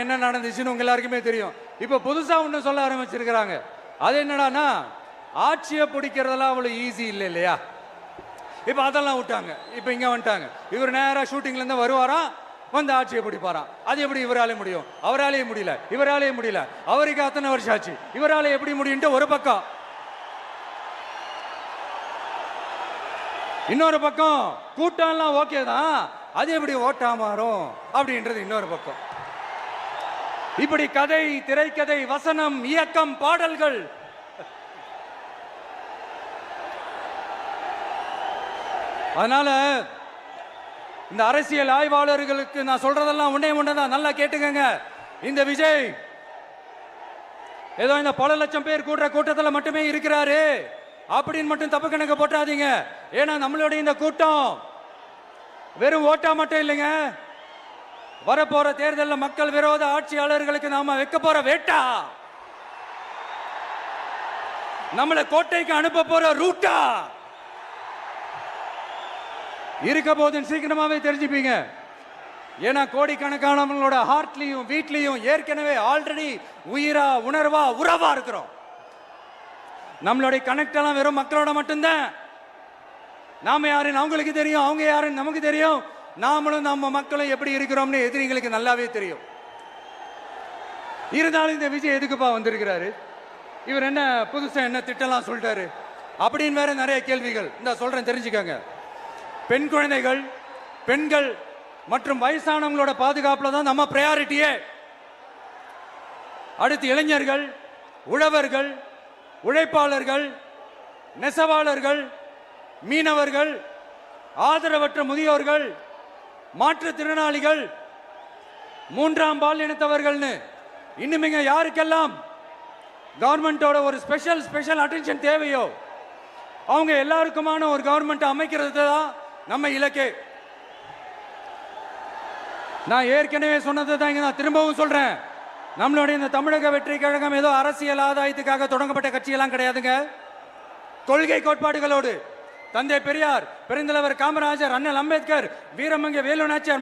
என்ன நடந்துச்சுன்னு உங்க எல்லாருக்குமே தெரியும். இப்ப புதுசா ஒண்ணு சொல்ல ஆரம்பிச்சிருக்கிறாங்க. அது என்னடா ஆட்சியை பிடிக்கிறதெல்லாம் அவ்வளவு ஈஸி இல்லை இல்லையா? இப்ப அதெல்லாம் விட்டாங்க. இப்ப இங்க வந்துட்டாங்க. இவர் நேரா ஷூட்டிங்ல இருந்து வருவாராம் வந்து ஆட்சியை பிடிப்பாராம் அது எப்படி இவராலே முடியும்? அவராலேயே முடியல. இவராலேயே முடியல. அவருக்கு அத்தனை வருஷம் ஆச்சு. இவராலே எப்படி முடியும்ட்டு ஒரு பக்கம். இன்னொரு பக்கம் கூட்டம்லாம் ஓகே தான். அது எப்படி ஓட்டா மாறும்? அப்படின்றது இன்னொரு பக்கம். இப்படி கதை திரைக்கதை வசனம் இயக்கம் பாடல்கள். அதனால இந்த அரசியல் ஆய்வாளர்களுக்கு நான் சொல்றதெல்லாம் உன்னே ஒண்ணுதான் நல்லா கேட்டுக்கங்க. இந்த விஜய் ஏதோ இந்த பல லட்சம் பேர் கூடுற கூட்டத்தில் மட்டுமே இருக்கிறாரு. அப்படின்னு மட்டும் தப்பு கணக்கு போட்டாதீங்க ஏன்னா நம்மளுடைய இந்த கூட்டம் வெறும் ஓட்டா மட்டும் இல்லைங்க. வரப்போற தேர்தலில் மக்கள் விரோத ஆட்சியாளர்களுக்கு நாம வைக்க போற வேட்டா? நம்மளை கோட்டைக்கு அனுப்ப போற ரூட்டா? இருக்க போதும் சீக்கிரமாவே தெரிஞ்சுப்பீங்க. ஏன்னா கோடிக்கணக்கானவங்களோட ஹார்ட்லயும் வீட்லயும் ஏற்கனவே ஆல்ரெடி உயிரா உணர்வா உறவா இருக்கிறோம். நம்மளுடைய கனெக்ட் எல்லாம் வெறும் மக்களோட மட்டும்தான். நாம யாருன்னு அவங்களுக்கு தெரியும் அவங்க யாருன்னு நமக்கு தெரியும். நாமளும் நம்ம மக்களும் எப்படி இருக்கிறோம்னு எதிரிகளுக்கு நல்லாவே தெரியும். இருந்தாலும் இந்த விஜய் எதுக்குப்பா வந்திருக்கிறாரு? இவர் என்ன புதுசா என்ன திட்டம்லாம் சொல்லிட்டாரு? அப்படின்னு வேற நிறைய கேள்விகள். இந்த சொல்றேன் தெரிஞ்சுக்கோங்க. பெண் குழந்தைகள் பெண்கள் மற்றும் வயசானவங்களோட பாதுகாப்புல தான் நம்ம ப்ரையாரிட்டியே அடுத்து இளைஞர்கள் உழவர்கள் உழைப்பாளர்கள் நெசவாளர்கள் மீனவர்கள் ஆதரவற்ற முதியோர்கள் மாற்றுத்திறனாளிகள் மூன்றாம் பால் இனத்தவர்கள்னு இன்னுமிங்க யாருக்கெல்லாம் கவர்மெண்டோட ஒரு ஸ்பெஷல் ஸ்பெஷல் அட்டென்ஷன் தேவையோ அவங்க எல்லாருக்குமான ஒரு கவர்மெண்ட் அமைக்கிறது தான் நம்ம இலக்கே. நான் ஏற்கனவே சொன்னது தான் இங்க நான் திரும்பவும் சொல்றேன். நம்மளுடைய இந்த தமிழக வெற்றி கழகம் ஏதோ அரசியல் ஆதாயத்துக்காக தொடங்கப்பட்ட கட்சியெல்லாம் கிடையாதுங்க. கொள்கை கோட்பாடுகளோடு தந்தை பெரியார் பெருந்தலைவர் காமராஜர் அண்ணல் அம்பேத்கர் வீரமங்க வேலு நாச்சியார்